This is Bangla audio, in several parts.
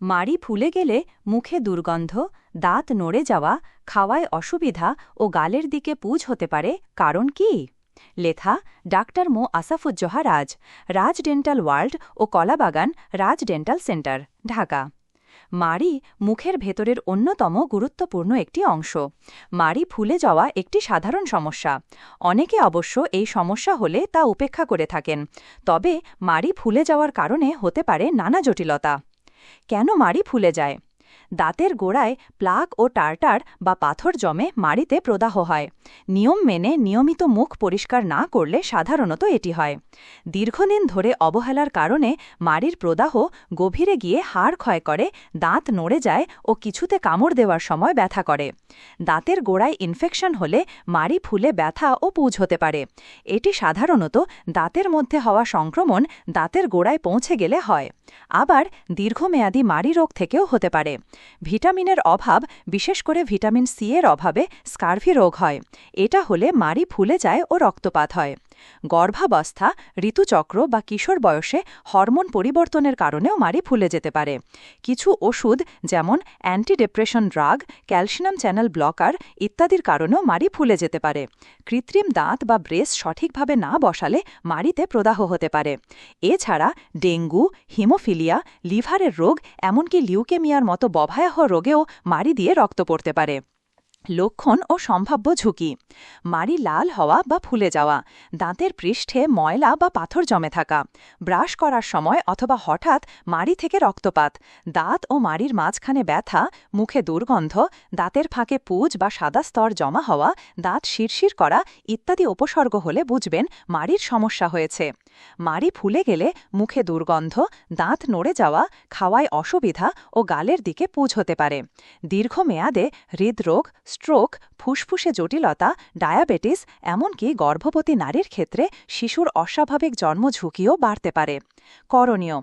মাড়ি ফুলে গেলে মুখে দুর্গন্ধ, দাঁত নড়ে যাওয়া, খাওয়ায় অসুবিধা ও গালের দিকে পুজ হতে পারে কারণ কি? লেথা, doctor Md. Asafuzzoha Raj Raj dental world ও কলাবাগান, রাজ ডেন্টাল সেন্টার, ঢাকা। মাড়ি মুখের ভেতরের অন্যতম গুরুত্বপূর্ণ একটি অংশ। মাড়ি ফুলে যাওয়া একটি সাধারণ সমস্যা। অনেকে অবশ্য এই সমস্যা হলে তা উপেক্ষা করে থাকেন। তবে মাড়ি ফুলে যাওয়ার কারণে হতে পারে নানা জটিলতা। কেন মাড়ি ফুলে যায়? দাঁতের গোড়ায় প্লাক ও টার্টার বা পাথর জমে মাড়িতে প্রদাহ হয়। নিয়ম মেনে নিয়মিত মুখ পরিষ্কার না করলে সাধারণত এটি হয়। দীর্ঘদিন ধরে অবহেলার কারণে মাড়ির প্রদাহ গভীরে গিয়ে হাড় ক্ষয় করে, দাঁত নড়ে যায় ও কিছুতে কামড় দেওয়ার সময় ব্যথা করে। দাঁতের গোড়ায় ইনফেকশন হলে মাড়ি ফুলে ব্যথা ও পুজ হতে পারে। এটি সাধারণত দাঁতের মধ্যে হওয়া সংক্রমণ দাঁতের গোড়ায় পৌঁছে গেলে হয়। আবার দীর্ঘমেয়াদী মারি রোগ থেকেও হতে পারে। ভিটামিনের অভাব, বিশেষ করে ভিটামিন সি এর অভাবে স্কার্ভি রোগ হয়। এটা হলে মারি ফুলে যায় ও রক্তপাত হয়। গর্ভাবস্থা, ঋতুচক্র বা কিশোর বয়সে হরমোন পরিবর্তনের কারণেও মারি ফুলে যেতে পারে। কিছু ওষুধ যেমন antidepression drug calcium channel blocker ইত্যাদির কারণেও মারি ফুলে যেতে পারে। কৃত্রিম দাঁত বা ব্রেস সঠিকভাবে না বসালে মারিতে প্রদাহ হতে পারে। এছাড়া ডেঙ্গু, হিমোফিলিয়া, লিভারের রোগ, এমনকি লিউকেমিয়ার মতো বভয়াহ রোগেও মারি দিয়ে রক্ত পড়তে পারে। লক্ষণ ও সম্ভাব্য ঝুঁকি। মাড়ি লাল হওয়া বা ফুলে যাওয়া, দাঁতের পৃষ্ঠে ময়লা বা পাথর জমে থাকা, ব্রাশ করার সময় অথবা হঠাৎ মাড়ি থেকে রক্তপাত, দাঁত ও মাড়ির মাঝখানে ব্যথা, মুখে দুর্গন্ধ, দাঁতের ফাঁকে পুজ বা সাদা স্তর জমা হওয়া, দাঁত শিরশির করা ইত্যাদি উপসর্গ হলে বুঝবেন মাড়ির সমস্যা হয়েছে। মাড়ি ফুলে গেলে মুখে দুর্গন্ধ, দাঁত নড়ে যাওয়া, খাওয়ায় অসুবিধা ও গালের দিকে পুজ হতে পারে। দীর্ঘমেয়াদে হৃদরোগ স্ট্রোক ফুসফুসে জটিলতা ডায়াবেটিস এমনকি গর্ভবতী নারীর ক্ষেত্রে শিশুর অস্বাভাবিক জন্ম ঝুঁকিও বাড়তে পারে। করণীয়,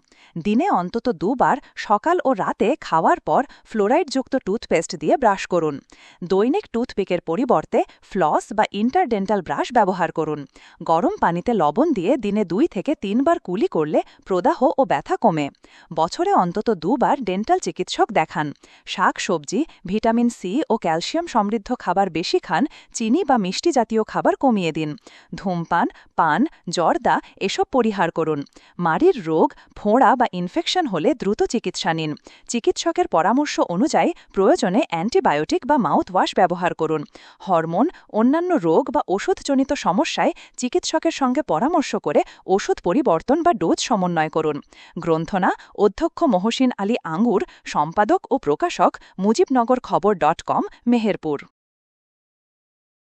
দিনে অন্তত দুবার সকাল ও রাতে খাওয়ার পর ফ্লোরাইডযুক্ত টুথপেস্ট দিয়ে ব্রাশ করুন। দৈনিক টুথপিকের পরিবর্তে ফ্লস বা ইন্টারডেন্টাল ব্রাশ ব্যবহার করুন। গরম পানিতে লবণ দিয়ে দিনে দুই থেকে তিনবার কুলি করলে প্রদাহ ও ব্যথা কমে। বছরে অন্তত দুবার ডেন্টাল চিকিৎসক দেখান। শাক, সবজি, ভিটামিন সি ও ক্যালসিয়াম সমৃদ্ধ খাবার বেশি খান, চিনি বা মিষ্টি জাতীয় খাবার কমিয়ে দিন। ধূমপান, পান, জর্দা এসব পরিহার করুন। মাড়ির রোগ, ফোঁড়া বা ইনফেকশন হলে দ্রুত চিকিৎসা নিন। চিকিৎসকের পরামর্শ অনুযায়ী প্রয়োজনে অ্যান্টিবায়োটিক বা মাউথওয়াশ ব্যবহার করুন। হরমোন, অন্যান্য রোগ বা ওষুধজনিত সমস্যায় চিকিৎসকের সঙ্গে পরামর্শ করে ওষুধ পরিবর্তন বা ডোজ সমন্বয় করুন। গ্রন্থনা, অধ্যক্ষ মহসিন আলী আঙ্গুর, সম্পাদক ও প্রকাশক মুজিবনগর খবর ডট কম, মেহেরপুর। Singapore.